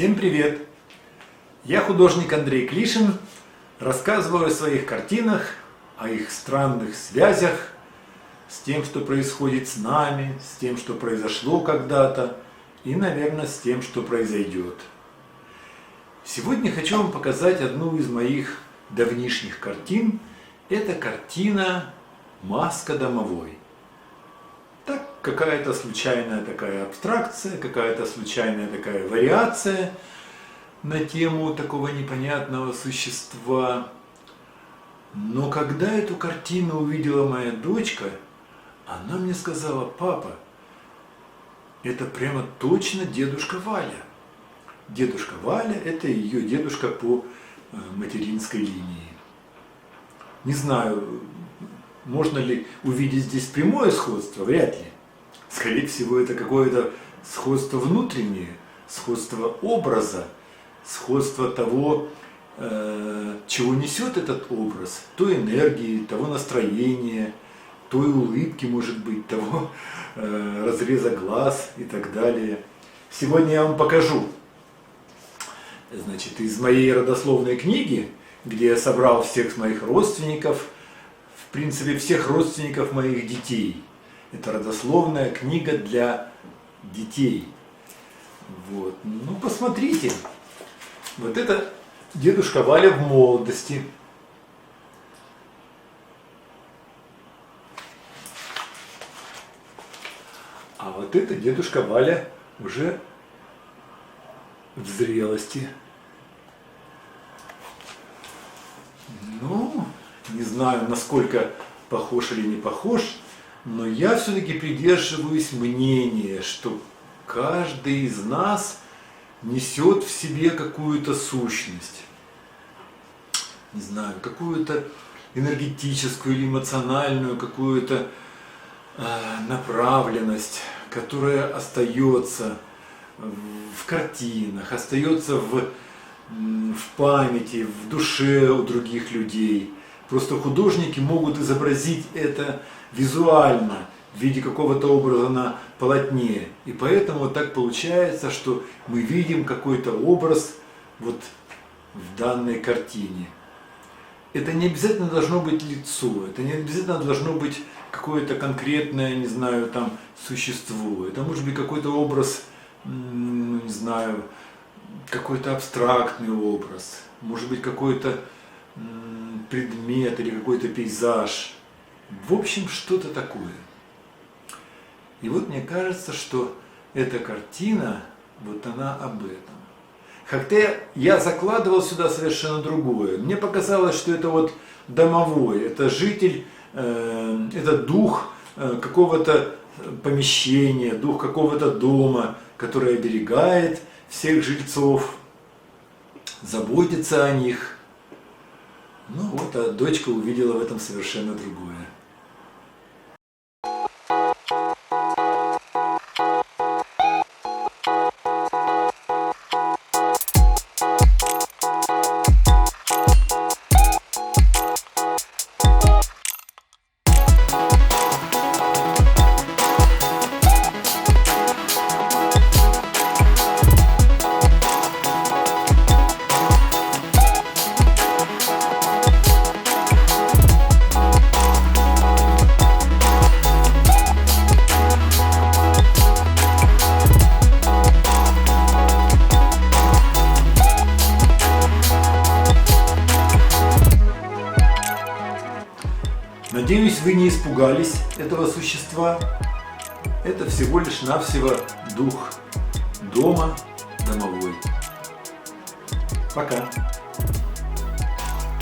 Всем привет! Я художник Андрей Клишин, рассказываю о своих картинах, о их странных связях с тем, что происходит с нами, с тем, что произошло когда-то и, наверное, с тем, что произойдет. Сегодня хочу вам показать одну из моих давнишних картин. Это картина «Маска домовой». Какая-то случайная такая абстракция, какая-то случайная такая вариация на тему такого непонятного существа. Но когда эту картину увидела моя дочка, она мне сказала, папа, это прямо точно дедушка Валя. Дедушка Валя – это ее дедушка по э, материнской линии. Не знаю, можно ли увидеть здесь прямое сходство? Вряд ли. Скорее всего, это какое-то сходство внутреннее, сходство образа, сходство того, э, чего несет этот образ, той энергии, того настроения, той улыбки, может быть, того э, разреза глаз и так далее. Сегодня я вам покажу, значит, из моей родословной книги, где я собрал всех моих родственников – в принципе, всех родственников моих детей. Это родословная книга для детей. Вот. Ну, посмотрите. Вот это дедушка Валя в молодости. А вот это дедушка Валя уже в зрелости. Ну, не знаю, насколько похож или не похож, но я все-таки придерживаюсь мнения, что каждый из нас несет в себе какую-то сущность. Не знаю, какую-то энергетическую или эмоциональную, какую-то э, направленность, которая остается в картинах, остается в, в памяти, в душе у других людей. Просто художники могут изобразить это визуально, в виде какого-то образа на полотне. И поэтому так получается, что мы видим какой-то образ вот в данной картине. Это не обязательно должно быть лицо, это не обязательно должно быть какое-то конкретное, не знаю, там, существо. Это может быть какой-то образ, не знаю, какой-то абстрактный образ, может быть какой-то предмет или какой-то пейзаж. В общем, что-то такое. И вот мне кажется, что эта картина, вот она об этом. Хотя я закладывал сюда совершенно другое. Мне показалось, что это вот домовой, это житель, э, это дух э, какого-то помещения, дух какого-то дома, который оберегает всех жильцов, заботится о них – ну вот, а дочка увидела в этом совершенно другое. Надеюсь, вы не испугались этого существа. Это всего лишь навсего дух дома домовой. Пока.